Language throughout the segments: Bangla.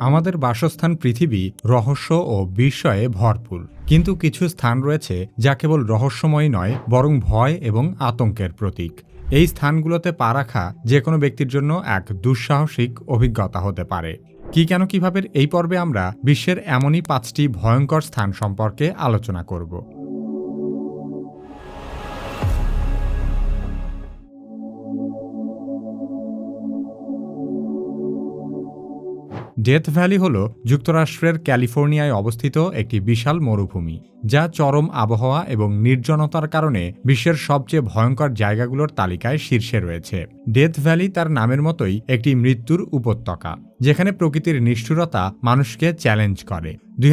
আমাদের বাসস্থান পৃথিবী রহস্য ও বিস্ময়ে ভরপুর। কিন্তু কিছু স্থান রয়েছে যা কেবল রহস্যময় নয়, বরং ভয় এবং আতঙ্কের প্রতীক। এই স্থানগুলোতে পা রাখা যে কোনো ব্যক্তির জন্য এক দুঃসাহসিক অভিজ্ঞতা হতে পারে। কি কেন কীভাবে এই পর্বে আমরা বিশ্বের এমনই পাঁচটি ভয়ঙ্কর স্থান সম্পর্কে আলোচনা করব? ডেথ ভ্যালি হল যুক্তরাষ্ট্রের ক্যালিফোর্নিয়ায় অবস্থিত একটি বিশাল মরুভূমি, যা চরম আবহাওয়া এবং নির্জনতার কারণে বিশ্বের সবচেয়ে ভয়ঙ্কর জায়গাগুলোর তালিকায় শীর্ষে রয়েছে। ডেথ ভ্যালি তার নামের মতোই একটি মৃত্যুর উপত্যকা, যেখানে প্রকৃতির নিষ্ঠুরতা মানুষকে চ্যালেঞ্জ করে। দুই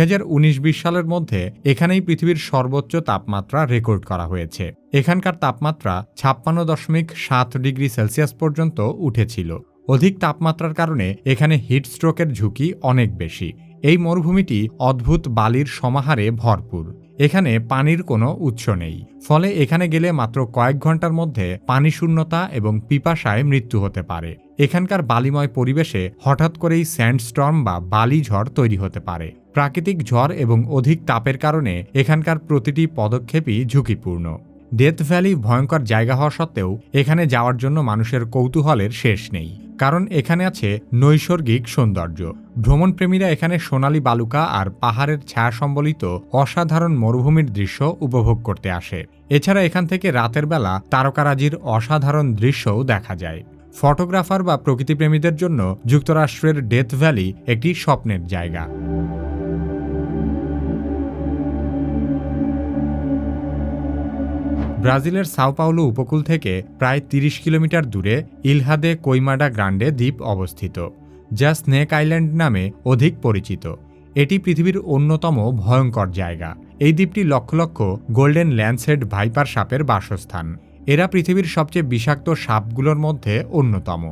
সালের মধ্যে এখানেই পৃথিবীর সর্বোচ্চ তাপমাত্রা রেকর্ড করা হয়েছে। এখানকার তাপমাত্রা ছাপ্পান্ন দশমিক সাত ডিগ্রি সেলসিয়াস পর্যন্ত উঠেছিল। অধিক তাপমাত্রার কারণে এখানে হিট স্ট্রোকের ঝুঁকি অনেক বেশি। এই মরুভূমিটি অদ্ভুত বালির সমাহারে ভরপুর। এখানে পানির কোনো উৎস নেই। ফলে এখানে গেলে মাত্র কয়েক ঘণ্টার মধ্যে পানি শূন্যতা এবং পিপাসায় মৃত্যু হতে পারে। এখানকার বালিময় পরিবেশে হঠাৎ করেই স্যান্ডস্টর্ম বা বালি ঝড় তৈরি হতে পারে। প্রাকৃতিক ঝড় এবং অধিক তাপের কারণে এখানকার প্রতিটি পদক্ষেপই ঝুঁকিপূর্ণ। ডেথ ভ্যালি ভয়ঙ্কর জায়গা হওয়া সত্ত্বেও এখানে যাওয়ার জন্য মানুষের কৌতূহলের শেষ নেই। কারণ এখানে আছে নৈসর্গিক সৌন্দর্য। ভ্রমণপ্রেমীরা এখানে সোনালী বালুকা আর পাহাড়ের ছায়া সম্বলিত অসাধারণ মরুভূমির দৃশ্য উপভোগ করতে আসে। এছাড়া এখান থেকে রাতের বেলা তারকারাজির অসাধারণ দৃশ্যও দেখা যায়। ফটোগ্রাফার বা প্রকৃতিপ্রেমীদের জন্য যুক্তরাষ্ট্রের ডেথ ভ্যালি একটি স্বপ্নের জায়গা। ব্রাজিলের সাওপাউলো উপকূল থেকে প্রায় ৩০ কিলোমিটার দূরে ইলহাদে কৈমাডা গ্রান্ডে দ্বীপ অবস্থিত, যা স্নেক আইল্যান্ড নামে অধিক পরিচিত। এটি পৃথিবীর অন্যতম ভয়ঙ্কর জায়গা। এই দ্বীপটি লক্ষ লক্ষ গোল্ডেন ল্যান্ডসেড ভাইপার সাপের বাসস্থান। এরা পৃথিবীর সবচেয়ে বিষাক্ত সাপগুলোর মধ্যে অন্যতম।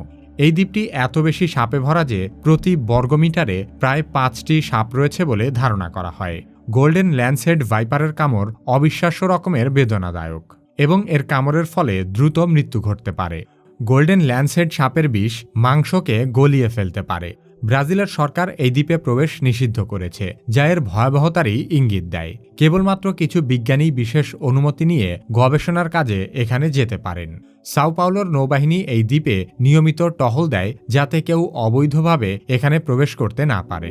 এই দ্বীপটি এত বেশি সাপে ভরা যে প্রতি বর্গমিটারে প্রায় পাঁচটি সাপ রয়েছে বলে ধারণা করা হয়। গোল্ডেন ল্যান্ডসেড ভাইপারের কামড় অবিশ্বাস্য রকমের বেদনাদায়ক। এবং এর কামড়ের ফলে দ্রুত মৃত্যু ঘটতে পারে। গোল্ডেন ল্যান্ডসেড সাপের বিষ মাংসকে গলিয়ে ফেলতে পারে। ব্রাজিলের সরকার এই দ্বীপে প্রবেশ নিষিদ্ধ করেছে, যা এর ভয়াবহতারই ইঙ্গিত দেয়। কেবলমাত্র কিছু বিজ্ঞানী বিশেষ অনুমতি নিয়ে গবেষণার কাজে এখানে যেতে পারেন। সাউপাউলোর নৌবাহিনী এই দ্বীপে নিয়মিত টহল দেয়, যাতে কেউ অবৈধভাবে এখানে প্রবেশ করতে না পারে।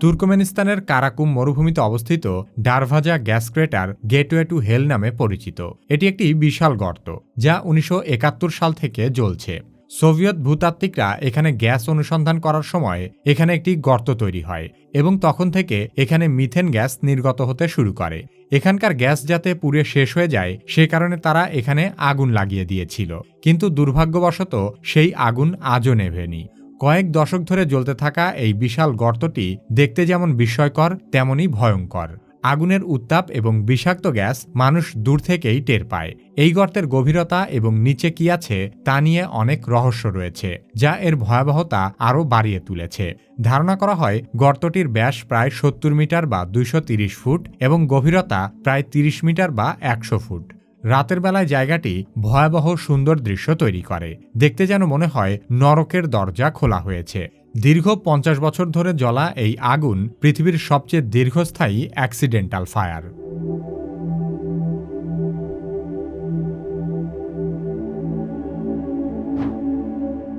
তুর্কমেনিস্তানের কারাকুম মরুভূমিতে অবস্থিত Darvaza gas crater gateway to hell নামে পরিচিত। এটি একটি বিশাল গর্ত, যা উনিশশো একাত্তর সাল থেকে জ্বলছে। সোভিয়েত ভূতাত্ত্বিকরা এখানে গ্যাস অনুসন্ধান করার সময় এখানে একটি গর্ত তৈরি হয় এবং তখন থেকে এখানে মিথেন গ্যাস নির্গত হতে শুরু করে। এখানকার গ্যাস যাতে পুড়ে শেষ হয়ে যায়, সে কারণে তারা এখানে আগুন লাগিয়ে দিয়েছিল। কিন্তু দুর্ভাগ্যবশত সেই আগুন আজও নেভেনি। কয়েক দশক ধরে জ্বলতে থাকা এই বিশাল গর্তটি দেখতে যেমন বিস্ময়কর, তেমনই ভয়ঙ্কর। আগুনের উত্তাপ এবং বিষাক্ত গ্যাস মানুষ দূর থেকেই টের পায়। এই গর্তের গভীরতা এবং নিচে কি আছে তা নিয়ে অনেক রহস্য রয়েছে, যা এর ভয়াবহতা আরও বাড়িয়ে তুলেছে। ধারণা করা হয়, গর্তটির ব্যাস প্রায় সত্তর মিটার বা দুইশো ফুট এবং গভীরতা প্রায় ৩০ মিটার বা একশো ফুট। রাতের বেলায় জায়গাটি ভয়াবহ সুন্দর দৃশ্য তৈরি করে। দেখতে যেন মনে হয় নরকের দরজা খোলা হয়েছে। দীর্ঘ পঞ্চাশ বছর ধরে জ্বলা এই আগুন পৃথিবীর সবচেয়ে দীর্ঘস্থায়ী অ্যাক্সিডেন্টাল ফায়ার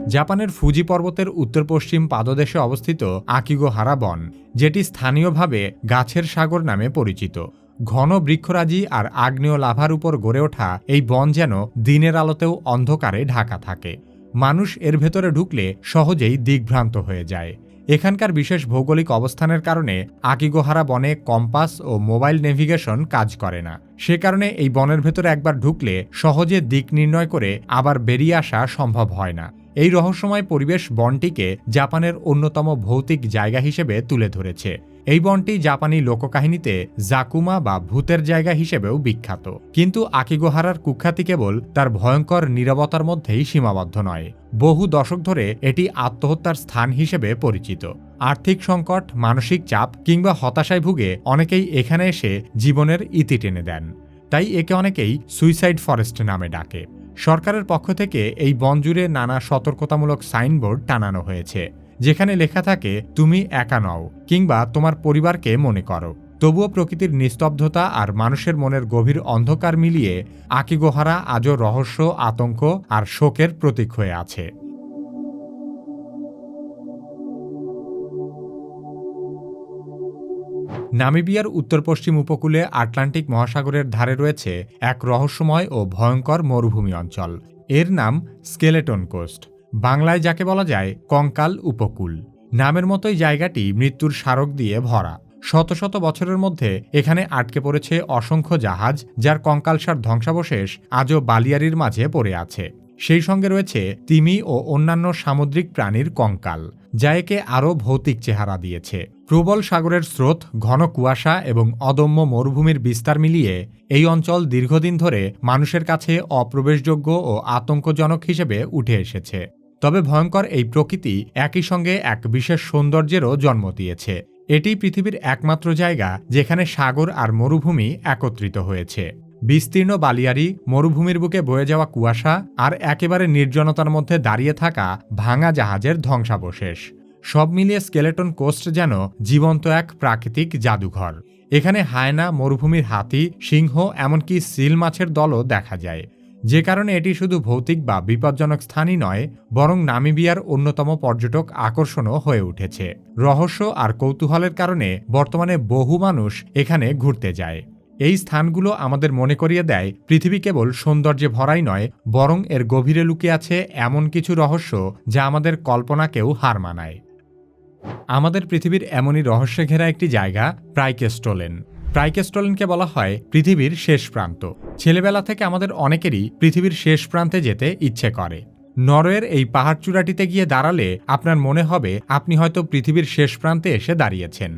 জাপানের ফুজি পর্বতের উত্তর পশ্চিম পাদদেশে অবস্থিত আকিগোহারা বন, যেটি স্থানীয়ভাবে গাছের সাগর নামে পরিচিত। ঘন বৃক্ষরাজি আর আগ্নেয় লাভার উপর গড়ে ওঠা এই বন যেন দিনের আলোতেও অন্ধকারে ঢাকা থাকে। মানুষ এর ভেতরে ঢুকলে সহজেই দিগ্ভ্রান্ত হয়ে যায়। এখানকার বিশেষ ভৌগোলিক অবস্থানের কারণে আকিগোহারা বনে কম্পাস ও মোবাইল নেভিগেশন কাজ করে না। সে কারণে এই বনের ভেতরে একবার ঢুকলে সহজে দিক নির্ণয় করে আবার বেরিয়ে আসা সম্ভব হয় না। এই রহস্যময় পরিবেশ বনটিকে জাপানের অন্যতম ভৌতিক জায়গা হিসেবে তুলে ধরেছে। এই বনটি জাপানি লোককাহিনীতে জাকুমা বা ভূতের জায়গা হিসেবেও বিখ্যাত। কিন্তু আকিগোহারার কুখ্যাতি কেবল তার ভয়ঙ্কর নিরবতার মধ্যেই সীমাবদ্ধ নয়। বহু দশক ধরে এটি আত্মহত্যার স্থান হিসেবে পরিচিত। আর্থিক সংকট, মানসিক চাপ কিংবা হতাশায় ভুগে অনেকেই এখানে এসে জীবনের ইতি টেনে দেন। তাই একে অনেকেই সুইসাইড ফরেস্ট নামে ডাকে। সরকারের পক্ষ থেকে এই বন জুড়ে নানা সতর্কতামূলক সাইনবোর্ড টানানো হয়েছে। যেখানে লেখা থাকে, তুমি একা নও কিংবা তোমার পরিবারকে মনে করো তবুও প্রকৃতির নিস্তব্ধতা আর মানুষের মনের গভীর অন্ধকার মিলিয়ে আকিগোহারা আজও রহস্য, আতঙ্ক আর শোকের প্রতীক হয়ে আছে। নামিবিয়ার উত্তর পশ্চিম উপকূলে আটলান্টিক মহাসাগরের ধারে রয়েছে এক রহস্যময় ও ভয়ঙ্কর মরুভূমি অঞ্চল। এর নাম স্কেলেটন কোস্ট। বাংলায় যাকে বলা যায় কঙ্কাল উপকূল। নামের মতোই জায়গাটি মৃত্যুর স্মারক দিয়ে ভরা। শত শত বছরের মধ্যে এখানে আটকে পড়েছে অসংখ্য জাহাজ, যার কঙ্কালসার ধ্বংসাবশেষ আজও বালিয়ারির মাঝে পড়ে আছে। সেই সঙ্গে রয়েছে তিমি ও অন্যান্য সামুদ্রিক প্রাণীর কঙ্কাল, যা একে আরও ভৌতিক চেহারা দিয়েছে। প্রবল সাগরের স্রোত, ঘন কুয়াশা এবং অদম্য মরুভূমির বিস্তার মিলিয়ে এই অঞ্চল দীর্ঘদিন ধরে মানুষের কাছে অপ্রবেশযোগ্য ও আতঙ্কজনক হিসেবে উঠে এসেছে। তবে ভয়ঙ্কর এই প্রকৃতি একই সঙ্গে এক বিশেষ সৌন্দর্যেরও জন্ম দিয়েছে। এটি পৃথিবীর একমাত্র জায়গা যেখানে সাগর আর মরুভূমি একত্রিত হয়েছে। বিস্তীর্ণ বালিয়ারি, মরুভূমির বুকে বয়ে যাওয়া কুয়াশা আর একেবারে নির্জনতার মধ্যে দাঁড়িয়ে থাকা ভাঙা জাহাজের ধ্বংসাবশেষ। সব মিলিয়ে স্কেলেটন কোস্ট যেন জীবন্ত এক প্রাকৃতিক জাদুঘর। এখানে হায়না, মরুভূমির হাতি, সিংহ, এমনকি সিল মাছের দলও দেখা যায়। যে কারণে এটি শুধু ভৌতিক বা বিপজ্জনক স্থানই নয়, বরং নামিবিয়ার অন্যতম পর্যটক আকর্ষণও হয়ে উঠেছে। রহস্য আর কৌতূহলের কারণে বর্তমানে বহু মানুষ এখানে ঘুরতে যায়। এই স্থানগুলো আমাদের মনে করিয়ে দেয়, পৃথিবী কেবল সৌন্দর্যে ভরাই নয়, বরং এর গভীরে লুকিয়ে আছে এমন কিছু রহস্য যা আমাদের কল্পনাকেও হার মানায়। আমাদের পৃথিবীর এমনই রহস্যে ঘেরা একটি জায়গা, প্রাইকেস্টোলেন। প্রাইকেস্টোলেনকে বলা হয় পৃথিবীর শেষ প্রান্ত। ছেলেবেলা থেকে আমাদের অনেকেরই পৃথিবীর শেষ প্রান্তে যেতে ইচ্ছে করে। নরওয়ের এই পাহাড়চূড়াটিতে গিয়ে দাঁড়ালে আপনার মনে হবে আপনি হয়তো পৃথিবীর শেষ প্রান্তে এসে দাঁড়িয়েছেন।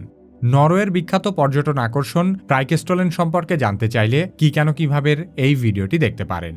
নরওয়ের বিখ্যাত পর্যটন আকর্ষণ ট্রাইকেস্টলেন সম্পর্কে জানতে চাইলে কি কেন কীভাবে এই ভিডিওটি দেখতে পারেন।